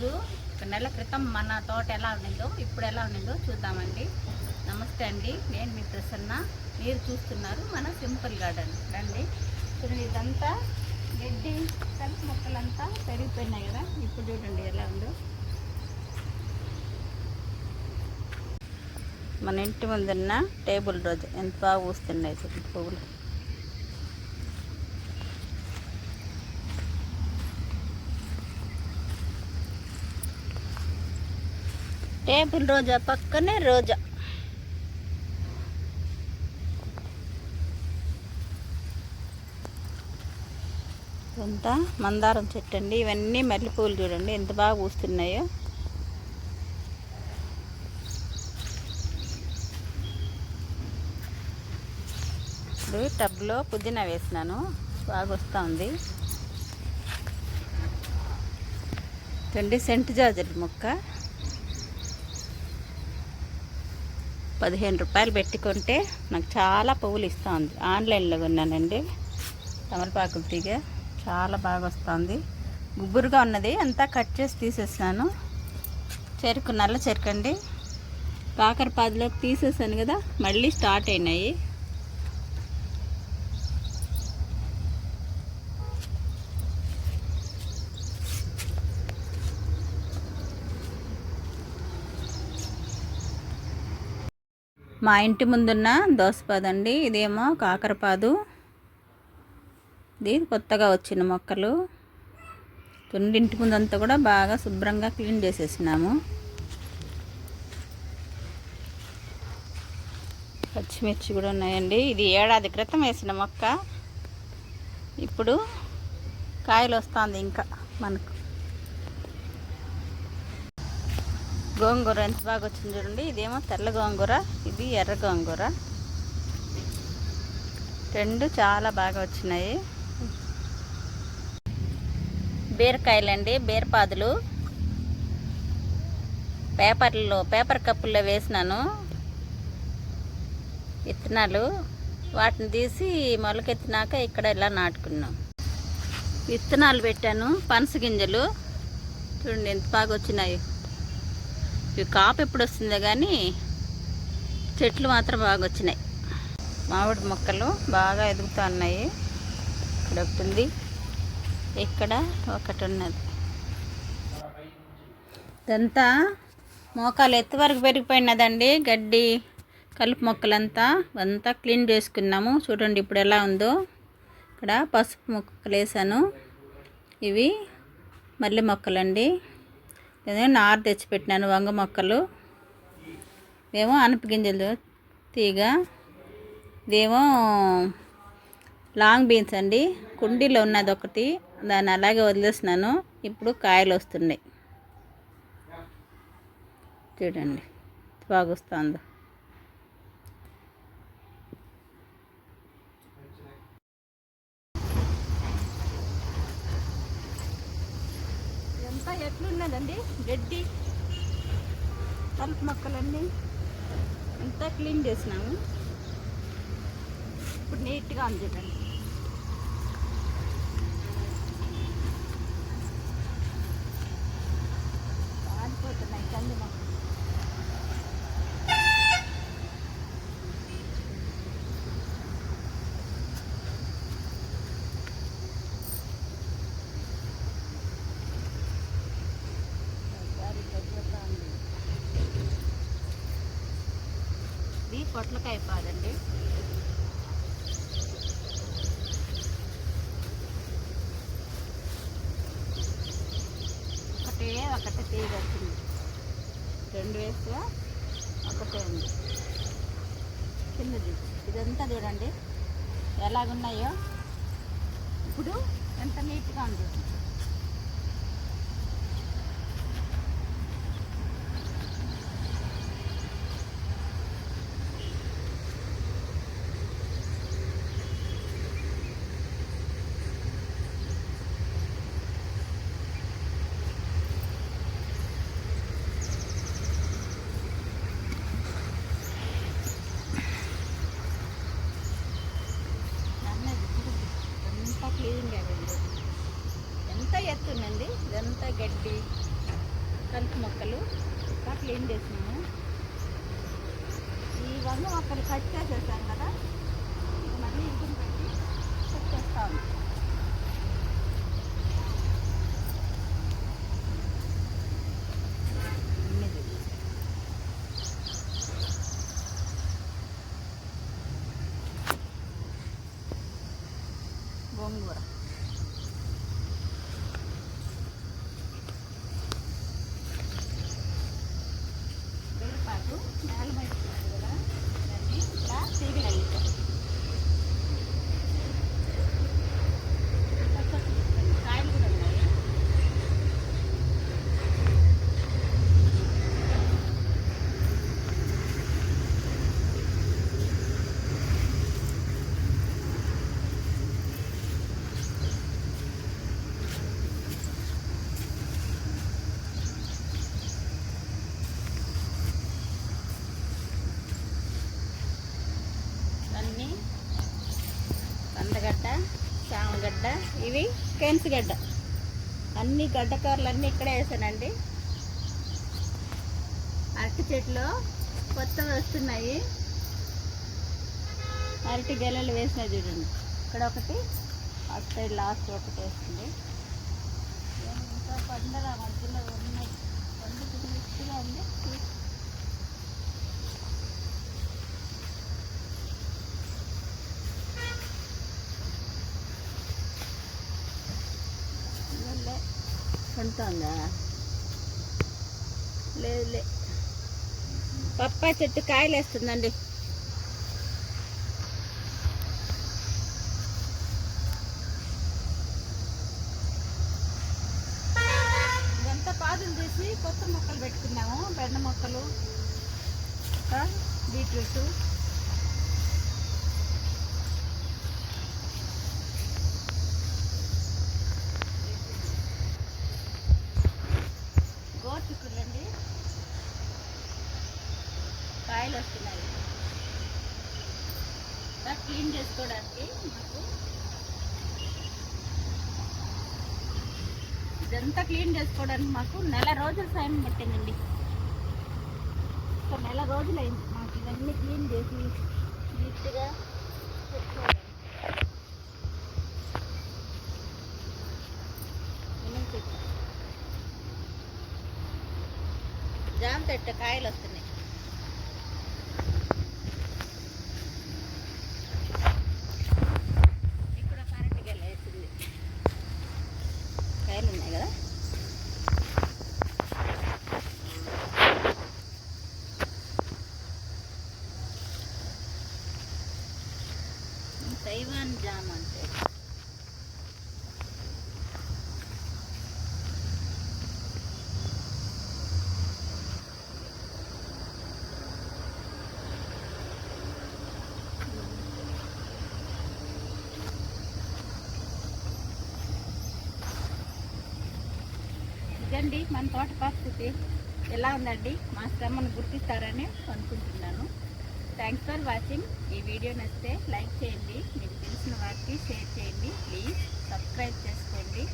ఈరోజు ఒక నెల క్రితం మన తోట ఎలా ఉండిందో ఇప్పుడు ఎలా ఉండిందో చూద్దామండి. నమస్తే అండి నేను మీ ప్రసన్న. మీరు చూస్తున్నారు మన సింపుల్ గార్డెన్. రండి. చూడండి ఇదంతా గడ్డి కలుపు మొక్కలంతా పెరిగిపోయినాయి కదా. ఇప్పుడు చూడండి ఎలా ఉందో. మన ఇంటి ముందున్న టేబుల్ రోజు ఎంత బాగా పూస్తున్నాయి చూడండి పువ్వులు. టేబుల్ రోజా? పక్కనే రోజా. ఇదంతా మందారం చెట్టు అండి. ఇవన్నీ మల్లెపూలు చూడండి. ఎంత బాగా పూస్తున్నాయో. ఇప్పుడు టబ్లో పుదీనా వేసినాను. బాగా వస్తూ ఉంది. చూడండి సెంట్ జాజర్ మొక్క. పదిహేను రూపాయలు పెట్టుకుంటే నాకు చాలా పువ్వులు ఇస్తుంది. ఆన్లైన్లో కొన్నానండి. తమలపాకులు తీగ చాలా బాగా వస్తుంది. గుబ్బురుగా ఉన్నది. అంతా కట్ చేసి తీసేసాను. చెరుకు నల్ల చెరుకు అండి కాకరపాదులోకి తీసేసాను కదా మళ్ళీ స్టార్ట్ అయినాయి. మా ఇంటి ముందున్న దోసపాదు అండి ఇదేమో కాకరపాదు. ఇది కొత్తగా వచ్చిన మొక్కలు. తొండింటి ఇంటి ముందంతా కూడా బాగా శుభ్రంగా క్లీన్ చేసేసినాము. పచ్చిమిర్చి కూడా ఉన్నాయండి. ఇది ఏడాది క్రితం వేసిన మొక్క. ఇప్పుడు కాయలు వస్తుంది ఇంకా మనకు. గోంగూర ఎంత బాగా వచ్చింది చూడండి. ఇదేమో తెల్ల గోంగూర ఇది ఎర్ర గోంగూర. రెండు చాలా బాగా వచ్చినాయి. బీరకాయలండి బీరపాదులు. పేపర్లో పేపర్ కప్పుల్లో వేసినాను. విత్తనాలు వాటిని తీసి మొలకెత్తినాక ఇక్కడ ఇలా నాటుకున్నాం. విత్తనాలు పెట్టాను పనస గింజలు. చూడండి ఎంత బాగా వచ్చినాయి. ఇవి కాపు ఎప్పుడు వస్తుందో కానీ చెట్లు మాత్రం బాగా వచ్చినాయి. మామిడి మొక్కలు బాగా ఎదుగుతూ ఉన్నాయి. ఇక్కడ ఒకటి ఉంది. ఇక్కడ ఒకటి ఉన్నది. ఇదంతా మోకాలు ఎత్తు వరకు పెరిగిపోయినదండి. గడ్డి కలుపు మొక్కలంతా అంతా క్లీన్ చేసుకున్నాము. చూడండి ఇప్పుడు ఎలా ఉందో. ఇక్కడ పసుపు మొక్కలు వేసాను. ఇవి మల్లె మొక్కలండి. ఇదే నారు తెచ్చిపెట్టినాను వంగ మొక్కలు. ఇదేమో అనప గింజలు తీగ. ఇదేమో లాంగ్ బీన్స్ అండి. కుండీలో ఉన్నది ఒకటి. దాన్ని అలాగే వదిలేసినాను. ఇప్పుడు కాయలు వస్తున్నాయి. చూడండి. బాగుస్తుందో వస్తుందో ఎట్లున్నదండి? గడ్డి కలుపు మొక్కలన్నీ అంతా క్లీన్ చేసినాము. ఇప్పుడు నీట్గా ఉంది చూడండి కాలిపోతున్నాయి కంది మొక్కలు గాలి దగ్గరగా ఉంది. ఇది పొట్లకాయ పాదండి ఒకటే ఒకటే తీగ వచ్చింది రెండు వేస్తే ఒకటే ఉంది. కిందది ఇదంతా చూడండి. ఎలాగున్నాయో. ఇప్పుడు ఎంత నీట్గా ఉంది క్లీన్గా వెళ్ళి ఎంత ఎత్తుందండి ఇదంతా గడ్డి కలుపు మొక్కలు ఇంకా క్లీన్ చేసినాము ఈ వంగ మొక్కలు కట్ చేసేసాం కదా ఇది మళ్ళీ ఇంటిని పెట్టి కట్ చేస్తాము ఎనిమిది గోంగూర వేరుపాకు నేల బయట ఉంటుంది కదా దాన్ని ఇలా తీగలు అల్లుతాం కాయలు కూడా ఉన్నాయి అన్నీ కందగడ్డ ఇవి కెన్స్ గడ్డ. అన్ని గడ్డకారులు అన్నీ ఇక్కడే వేసానండి. అరటి చెట్లు కొత్తవి వస్తున్నాయి. అరటి గెలలు వేసినాయి చూడండి. ఇక్కడ ఒకటి అటు సైడ్ లాస్ట్ ఒకటి వేస్తుంది. ఏం ఇంకా మధ్యలో ఉన్నాయి పండుగ మిక్స్గా ఉంది లే కొంటుందా లేదు లే పప్పాయి చెట్టు కాయలు వేస్తుందండి ఇదంతా పాదులు తీసి కొత్త మొక్కలు పెట్టుకున్నాము బెండ మొక్కలు బీట్రూట్ గోర్చుకులండి కాయలు వస్తున్నాయి ఇంకా క్లీన్ చేసుకోవడానికి మాకు ఇదంతా క్లీన్ చేసుకోవడానికి మాకు నెల రోజుల సమయం పట్టిందండి. ఒక నెల రోజులైంది మాకు ఇవన్నీ క్లీన్ చేసి నీట్గా పెట్టుకోవడానికి ఎన్ని జామ చెట్టు కాయలు వస్తున్నాయి ఇక్కడ కరెంట్ గెల వేసింది కాయలు ఉన్నాయి కదా తైవాన్ జామ్ అంటే ఇదండి మన తోట పరిస్థితి. ఎలా ఉందండి? మా శ్రమను గుర్తిస్తారని అనుకుంటున్నాను. థ్యాంక్స్ ఫర్ వాచింగ్ ఈ వీడియో నచ్చితే లైక్ చేయండి. మీకు తెలిసిన వారికి షేర్ చేయండి. ప్లీజ్ సబ్స్క్రైబ్ చేసుకోండి.